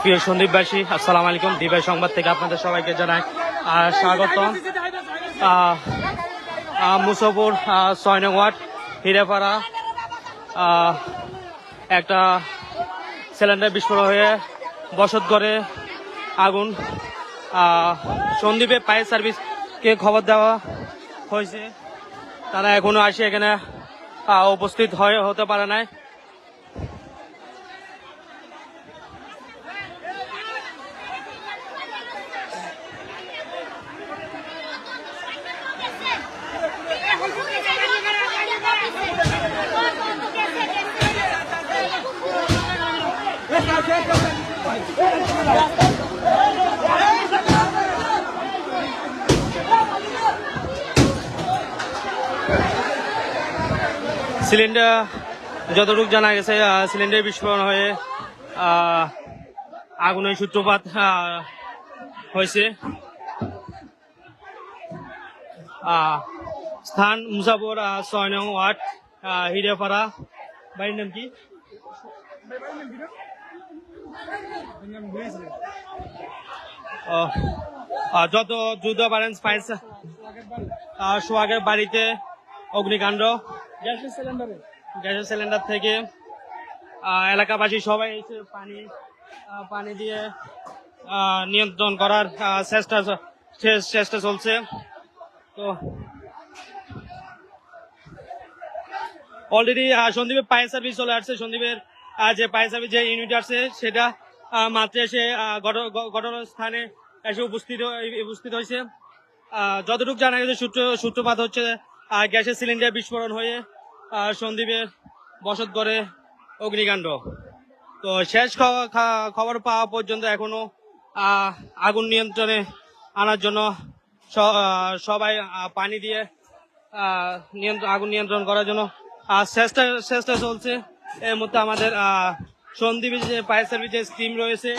প্রিয় সন্দীপবাসী আসসালামু আলাইকুম। দিবাই সংবাদ থেকে আপনাদের সবাইকে জানাই স্বাগতম। আহ, ছয় ওয়ার্ড হিরেপাড়া। একটা সিলিন্ডার বিস্ফোরণ হয়ে বসত করে আগুন। আহ, সন্দীপে ফায়ার সার্ভিসকে খবর দেওয়া হয়েছে। তারা এখনও আসে এখানে উপস্থিত হয়ে হতে পারে নাই। সিলিন্ডার যতটুকু জানা গেছে সিলিন্ডার বিস্ফোরণ হয়ে আগুনের সূত্রপাত হয়েছে। স্থান মুসাফর ছয় নং ওয়ার্ড হিরেপাড়া বাড়ির নাম কি? যত দ্রুত পারেন সোহাগের বাড়িতে অগ্নিকাণ্ড। গ্যাসের সিলিন্ডারে গ্যাসের সিলিন্ডার থেকে এলাকাবাসী সবাই এসে পানি পানি দিয়ে নিয়ন্ত্রণ করার চেষ্টা চেষ্টা চলছে। তো অলরেডি সন্দীপের ফায়ার সার্ভিস চলে আসছে। সন্দীপের যে ফায়ার যে ইউনিট আছে, সেটা মাত্র এসে ঘটনাস্থানে এসে উপস্থিত উপস্থিত হয়েছে। যতটুকু জানা গেছে, সূত্র, সূত্রপাত হচ্ছে গ্যাসের সিলিন্ডার বিস্ফোরণ হয়ে সন্দীপের বসত করে অগ্নিকাণ্ড। তো শেষ খবর পাওয়া পর্যন্ত এখনও আগুন নিয়ন্ত্রণে আনার জন্য সবাই পানি দিয়ে আগুন নিয়ন্ত্রণ করার জন্য চেষ্টা চেষ্টা চলছে। এর মধ্যে আমাদের আহ, সন্দীপের যে ফায়ার সার্ভিসের টিম রয়েছে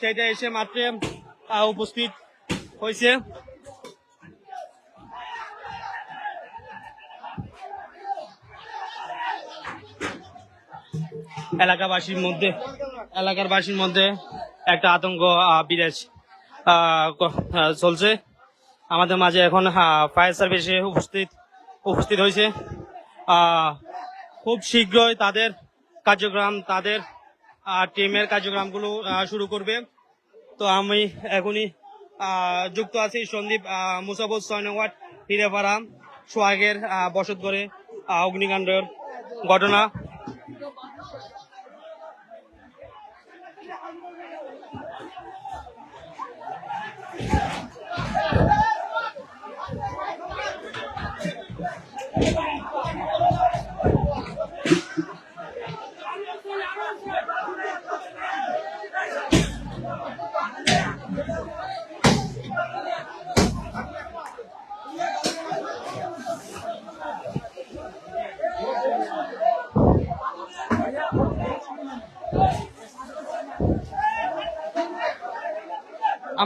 সেটা এসে মাত্র উপস্থিত হয়েছে। এলাকাবাসীর মধ্যে এলাকার বাসীর মধ্যে একটা আতঙ্ক বিরাজ চলছে। আমাদের মাঝে এখন ফায়ার সার্ভিসে উপস্থিত উপস্থিত হয়েছে। খুব শীঘ্রই তাদের কার্যক্রম, তাদের টিমের কার্যক্রমগুলো শুরু করবে। তো আমি এখনই যুক্ত আছি সন্দীপ মুসাফর সৈনওয়াট হিরেপাড়া, সোহাগের বসত করে অগ্নিকাণ্ডের ঘটনা।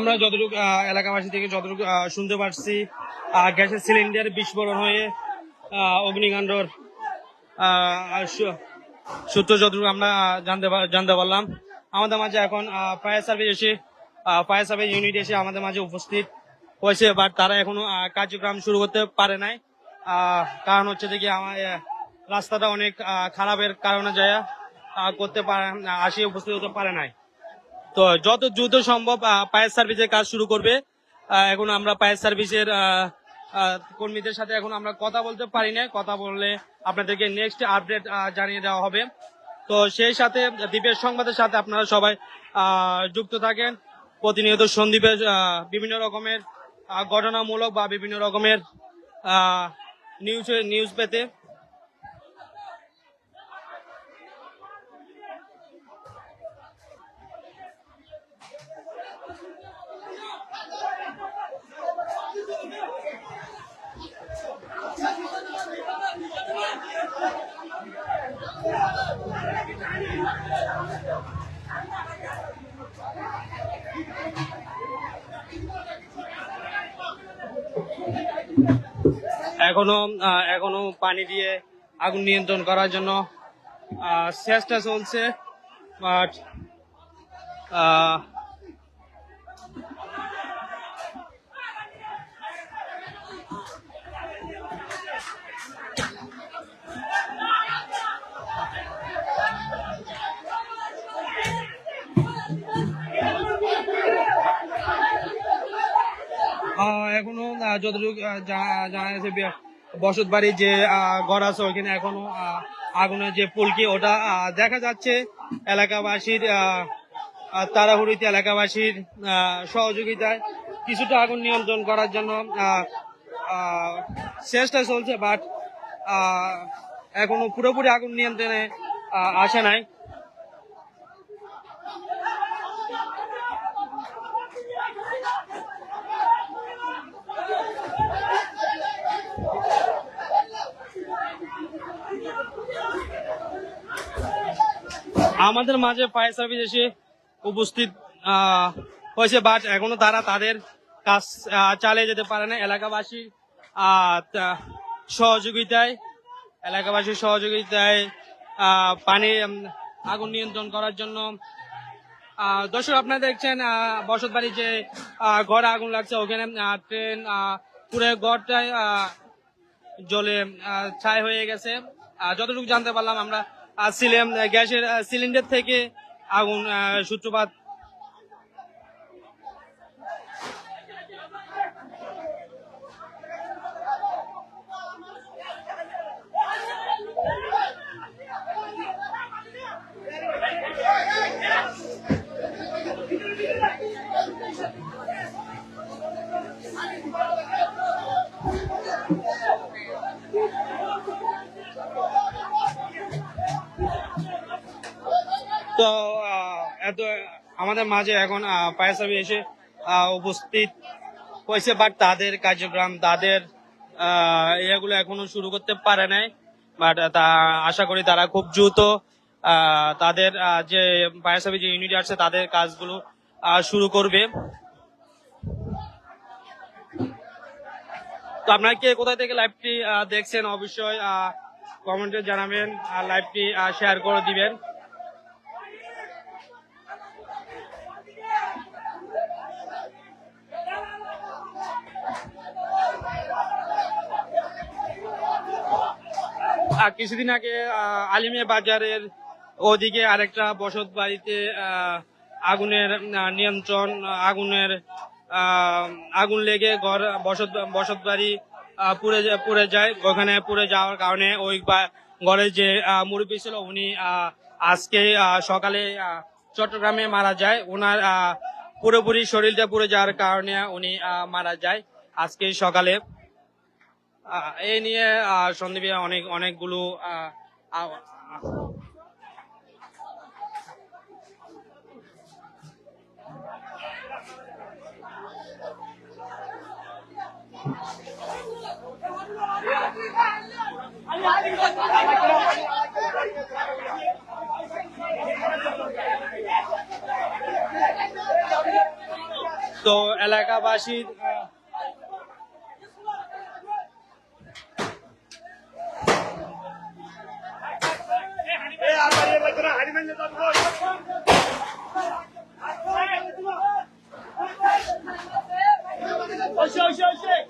আমরা যতটুকু এলাকাবাসী থেকে যতটুকু শুনতে পারছি গ্যাসের সিলিন্ডার বিস্ফোরণ হয়ে অগ্নিকাণ্ডর সূত্র যতটুকু আমরা জানতে জানতে পারলাম। আমাদের মাঝে এখন ফায়ার সার্ভিস এসে ফায়ার সার্ভিস ইউনিট এসে আমাদের মাঝে উপস্থিত হয়েছে বাট তারা এখনও কার্যক্রম শুরু করতে পারে নাই। কারণ হচ্ছে যে কি আমার রাস্তাটা অনেক খারাপের কারণে যায় করতে পারে, আসে, উপস্থিত হতে পারে নাই। তো যত দ্রুত সম্ভব ফায়ার সার্ভিসের কাজ শুরু করবে। এখন আমরা ফায়ার সার্ভিসের কর্মীদের সাথে এখন আমরা কথা বলতে পারি না। কথা বললে আপনাদেরকে নেক্সট আপডেট জানিয়ে দেওয়া হবে। তো সেই সাথে দ্বীপের সংবাদের সাথে আপনারা সবাই যুক্ত থাকেন। প্রতিনিয়ত সন্দীপের আহ, বিভিন্ন রকমের ঘটনামূলক বা বিভিন্ন রকমের নিউজ নিউজ পেতে। এখনও এখনও পানি দিয়ে আগুন নিয়ন্ত্রণ করার জন্য চেষ্টা চলছে বাট এখনও যতটুকু জানা গেছে বসত বাড়ির যে ঘর আছে, ওইখানে এখনও আগুনের যে পুলকি, ওটা দেখা যাচ্ছে। এলাকাবাসীর তাড়াহুড়িতে এলাকাবাসীর সহযোগিতায় কিছুটা আগুন নিয়ন্ত্রণ করার জন্য চেষ্টা চলছে, বাট এখনও পুরোপুরি আগুন নিয়ন্ত্রণে আসে নাই। আমাদের মাঝে ফায়ার সার্ভিস এসে উপস্থিত হয়েছে বাট এখনও তারা তাদের কাজ চালিয়ে যেতে পারে না। এলাকাবাসীর সহযোগিতায় এলাকাবাসীর সহযোগিতায় পানি আগুন নিয়ন্ত্রণ করার জন্য দর্শক, আপনারা দেখছেন বসত বাড়ি যে ঘরে আগুন লাগছে, ওখানে ট্রেন পুরো ঘরটায় জলে ছাই হয়ে গেছে। যতটুকু জানতে পারলাম আমরা গ্যাসের সিলিন্ডার থেকে আগুন সূত্রপাত আমাদের মাঝে এখন সার্ভিস এসে উপস্থিত হয়েছে বাট তাদের কার্যক্রম, তাদের এগুলো এখনও শুরু করতে পারে নাই বাট তা আশা করি তারা খুব দ্রুত তাদের যে পায়াসাবি যে ইউনিট আছে, তাদের কাজগুলো শুরু করবে। তো আপনারা কে কোথা থেকে লাইভটি দেখছেন, অবশ্যই কমেন্টে জানাবেন, আর লাইভটি শেয়ার করে দিবেন। কিছুদিন আগে আলিমিয়া বাজারের ওদিকে আরেকটা বসত বাড়িতে আগুনের নিয়ন্ত্রণ, আগুনের আগুন লেগে ঘর, বসত বসত বাড়ি পুড়ে পুড়ে যায়। ওখানে পুড়ে যাওয়ার কারণে ওই ঘরের যে মুরব্বী ছিল, উনি আজকে সকালে চট্টগ্রামে মারা যায়। ওনার পুরোপুরি শরীরটা পুড়ে যাওয়ার কারণে উনি মারা যায় আজকে সকালে। এই নিয়ে সন্দীপে অনেক অনেকগুলো তো আহ, তো এলাকাবাসীর আহ,